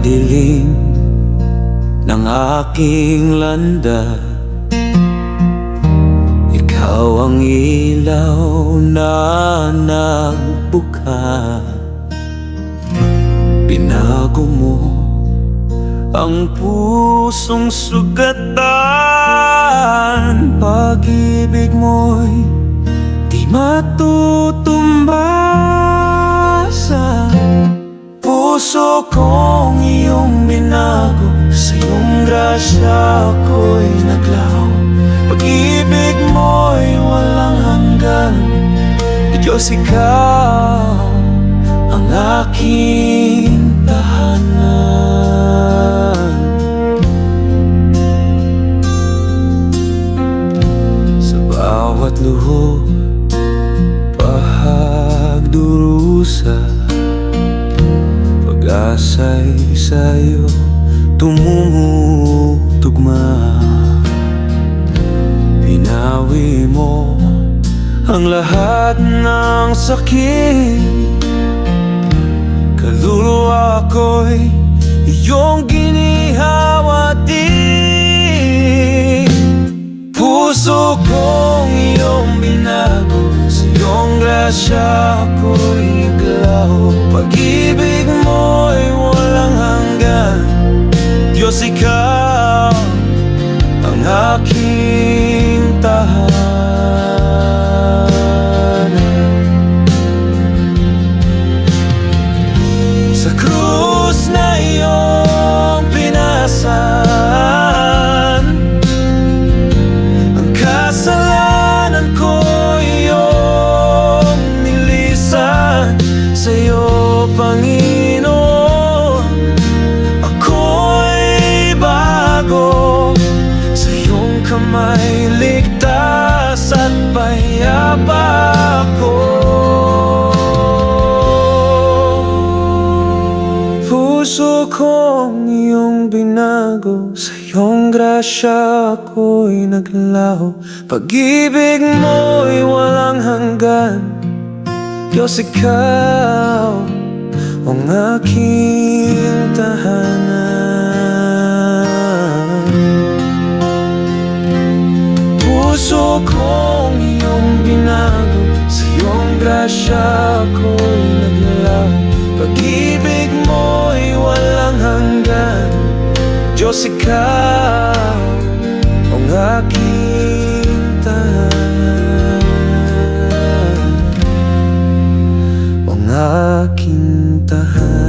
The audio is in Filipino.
Dilim ng aking landa Ikaw ang ilaw na nagbuka. Binago mo ang pusong sugatan. Pag-ibig mo'y di matutumbasa Puso kong Diyos ikaw ang aking tahanan. Sa bawat luho Pahagdurusa Pag-asa'y sa'yo Tumutugma. Pinawi mo ang lahat ng sakit. Kaluluwa ko'y iyong ginihawati Puso kong iyong binago Sa iyong grasya ako'y naglaho Pag-ibig Panginoon Ako'y bago Sa iyong kamay ligtas at payapa ako Puso kong iyong binago Sa iyong grasya ako'y naglaho. Pag-ibig mo'y walang hanggan. Diyos ikaw ang aking tahanan. Puso kong iyong binago Sa iyong grasya ako'y naglalag Pag-ibig mo'y walang hanggan. Diyos ikaw ang aking tahanan. Ang aking 的很。